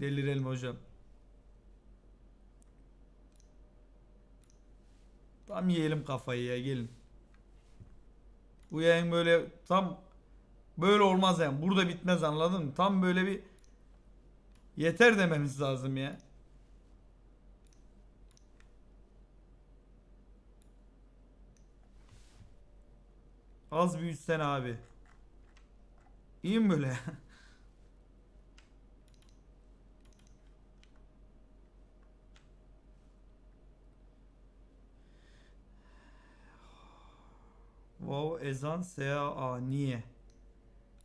Delirelim hocam. Tam yiyelim kafayı ya gelin. Bu yayın böyle tam böyle olmaz yani. Burada bitmez anladın mı? Tam böyle bir yeter demeniz lazım ya. Az büyütsen abi. İyi mi böyle? Wow ezan SAA niye?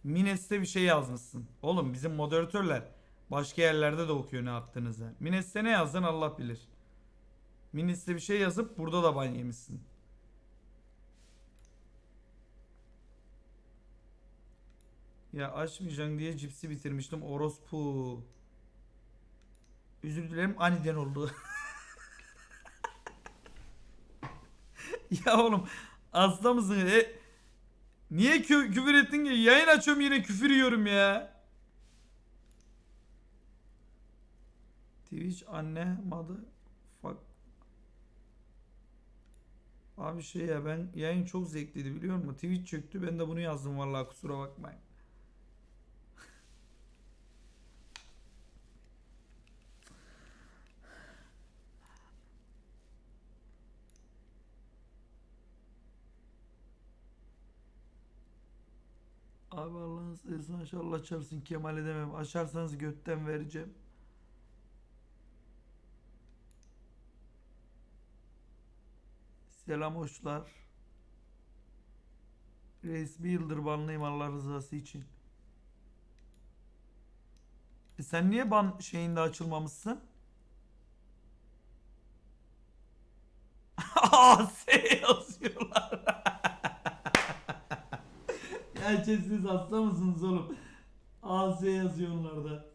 Mines'te bir şey yazmışsın. Oğlum bizim moderatörler başka yerlerde de okuyor ne yaptığınızı. Mines'te ne yazdın Allah bilir. Mines'te bir şey yazıp burada da ban yemişsin. Ya açmayacaksın diye cipsi bitirmiştim. Orospu. Özür dilerim aniden oldu. ya oğlum hasta mısın? E, niye kü- küfür ettin ki? Yayın açıyorum yine küfür yiyorum ya. Twitch anne madı fuck. Abi şey ya ben yayın çok zevkliydi biliyor musun? Twitch çöktü ben de bunu yazdım vallahi kusura bakmayın. Abi Allah'ın seversen inşallah açarsın Kemal edemem. Açarsanız götten vereceğim. Selam hoşlar. Reis bir yıldır banlıyım Allah rızası için. E sen niye ban şeyinde açılmamışsın? AS Gerçi siz hasta mısınız oğlum? AS yazıyorlar da.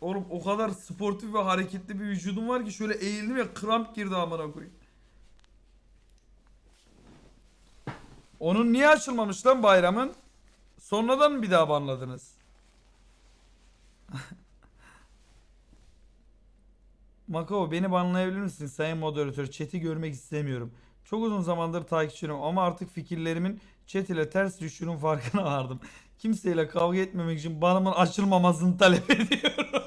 Oğlum o kadar sportif ve hareketli bir vücudum var ki şöyle eğildim ya kramp girdi amına koyayım. Onun niye açılmamış lan bayramın? Sonradan mı bir daha banladınız? Makao beni banlayabilir misin sayın moderatör? Chat'i görmek istemiyorum. Çok uzun zamandır takipçinim ama artık fikirlerimin chat ile ters düştüğünün farkına vardım. Kimseyle kavga etmemek için banımın açılmamasını talep ediyorum.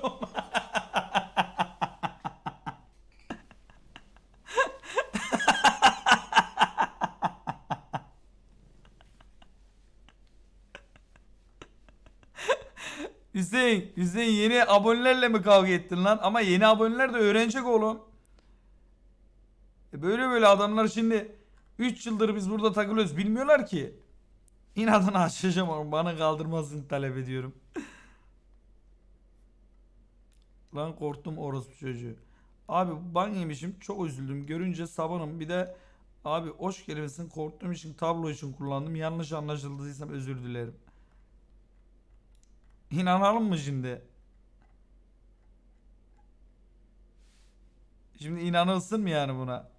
Hüseyin, Hüseyin yeni abonelerle mi kavga ettin lan? Ama yeni aboneler de öğrenecek oğlum. Böyle böyle adamlar şimdi 3 yıldır biz burada takılıyoruz bilmiyorlar ki. İnadına açacağım onu bana kaldırmasını talep ediyorum. Lan korktum orospu çocuğu. Abi ban yemişim çok üzüldüm. Görünce sabanım bir de abi hoş kelimesini korktuğum için tablo için kullandım. Yanlış anlaşıldıysam özür dilerim. İnanalım mı şimdi? Şimdi inanılsın mı yani buna?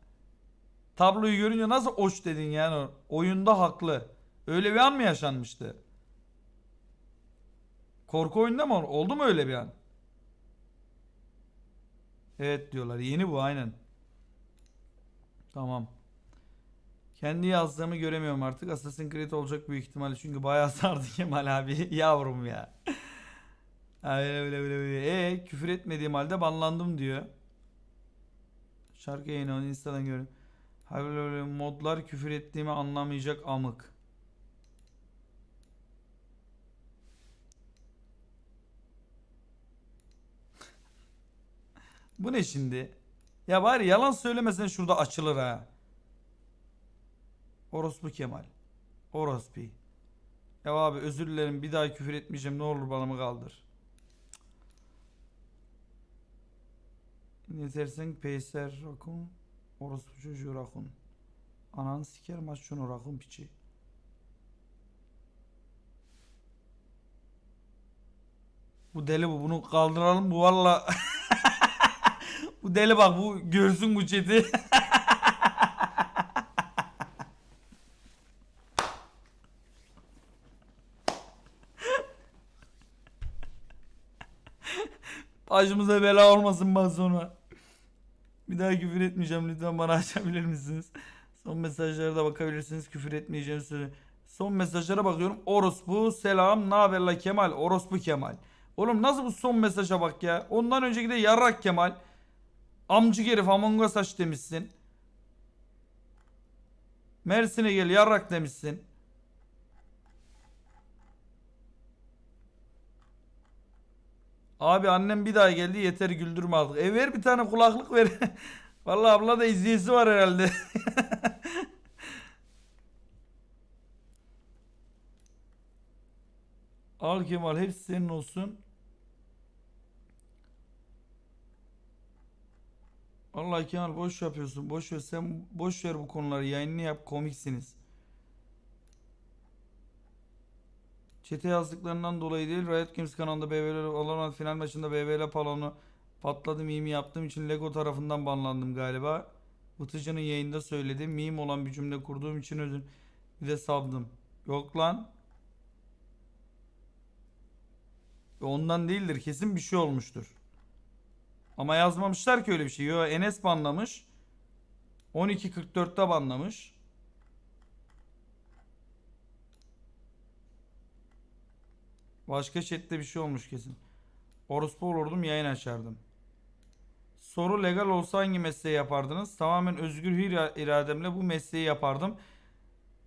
Tabloyu görünce nasıl oç dedin yani? Oyunda haklı. Öyle bir an mı yaşanmıştı? Korku oyunda mı? Oldu mu öyle bir an? Evet diyorlar. Yeni bu aynen. Tamam. Kendi yazdığımı göremiyorum artık. Assassin's Creed olacak büyük ihtimalle. Çünkü bayağı sardı Kemal abi. Yavrum ya. Öyle öyle öyle öyle. E küfür etmediğim halde banlandım diyor. Şarkı yayını onu Insta'dan görün. Modlar küfür ettiğimi anlamayacak amık. Bu ne şimdi? Ya bari yalan söylemesen şurada açılır ha. Orospu Kemal. Orospu. Ya abi özür dilerim bir daha küfür etmeyeceğim ne olur bana kaldır. Ne dersen peyser rakun. Orospu çocuğu rakun. Ananı siker maç şunu rakun piçi. Bu deli bu. Bunu kaldıralım. Bu valla. bu deli bak. Bu görsün bu chat'i. Başımıza bela olmasın bak sonra. Bir daha küfür etmeyeceğim lütfen bana açabilir misiniz? Son mesajlara da bakabilirsiniz küfür etmeyeceğim söyle. Son mesajlara bakıyorum. Orospu selam ne haber la Kemal? Orospu Kemal. Oğlum nasıl bu son mesaja bak ya? Ondan önceki de yarrak Kemal. Amcık herif Among Us aç demişsin. Mersin'e gel yarrak demişsin. Abi annem bir daha geldi yeter güldürme artık. E ver bir tane kulaklık ver. Vallahi abla da izleyicisi var herhalde. Al Kemal hepsi senin olsun. Vallahi Kemal boş yapıyorsun. Boş ver sen boş ver bu konuları. Yayınını yap komiksiniz. Çete yazdıklarından dolayı değil. Riot Games kanalında BBL Valorant final maçında BBL palonu patladı meme yaptığım için Lego tarafından banlandım galiba. Vıtıcı'nın yayında söyledi. Meme olan bir cümle kurduğum için özür bir de sabdım. Yok lan. Ondan değildir. Kesin bir şey olmuştur. Ama yazmamışlar ki öyle bir şey. Yo Enes banlamış. 12.44'te banlamış. Başka chatte bir şey olmuş kesin. Orospu olurdum yayın açardım. Soru legal olsa hangi mesleği yapardınız? Tamamen özgür ira- irademle bu mesleği yapardım.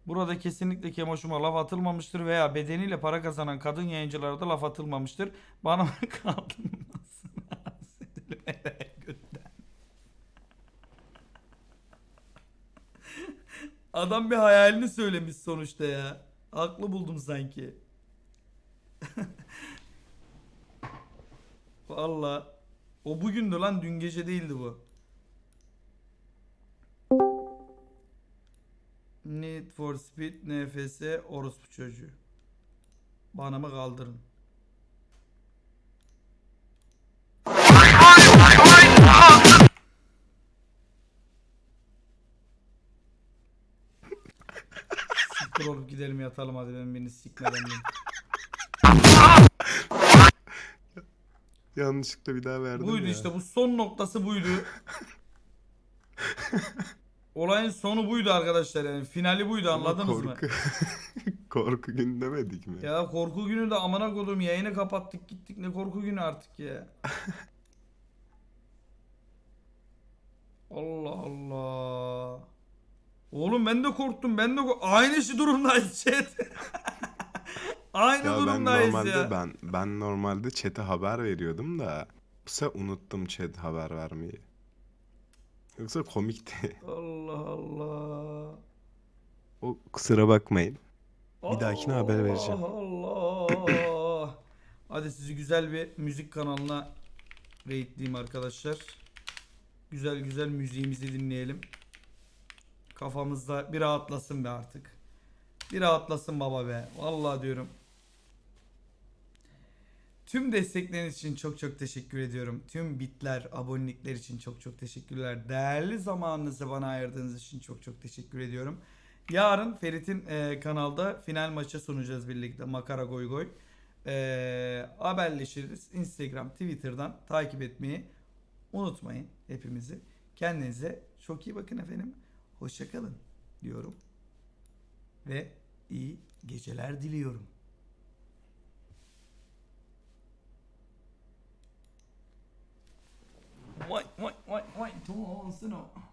Burada kesinlikle Kemoş'uma laf atılmamıştır veya bedeniyle para kazanan kadın yayıncılara da laf atılmamıştır. Bana mı kaldırmasın? Adam bir hayalini söylemiş sonuçta ya. Haklı buldum sanki. Valla. O bugündü lan dün gece değildi bu. Need for Speed NFS orospu çocuğu. Bana mı kaldırın? Siktir olup gidelim yatalım hadi ben beni sikmeden Yanlışlıkla bir daha verdim Buydu ya. işte bu son noktası buydu. Olayın sonu buydu arkadaşlar yani finali buydu Ama anladınız mı? korku... korku gün demedik mi? Ya korku günü de amına koydum yayını kapattık gittik ne korku günü artık ya. Allah Allah. Oğlum ben de korktum ben de aynı şey durumdayız chat. Aynı Ya ben durumdayız normalde ya. ben ben normalde chat'e haber veriyordum da bu sefer unuttum chat haber vermeyi. Yoksa komikti. Allah Allah. O kusura bakmayın. Bir dahakine haber vereceğim. Allah. Hadi sizi güzel bir müzik kanalına raidleyeyim arkadaşlar. Güzel güzel müziğimizi dinleyelim. Kafamızda bir rahatlasın be artık. Bir rahatlasın baba be. Vallahi diyorum. Tüm destekleriniz için çok çok teşekkür ediyorum. Tüm bitler, abonelikler için çok çok teşekkürler. Değerli zamanınızı bana ayırdığınız için çok çok teşekkür ediyorum. Yarın Ferit'in e, kanalda final maçı sunacağız birlikte. Makara goy goy. E, haberleşiriz. Instagram, Twitter'dan takip etmeyi unutmayın hepimizi. Kendinize çok iyi bakın efendim. Hoşçakalın diyorum. Ve iyi geceler diliyorum. Vay vay vay vay. Tamam olsun o.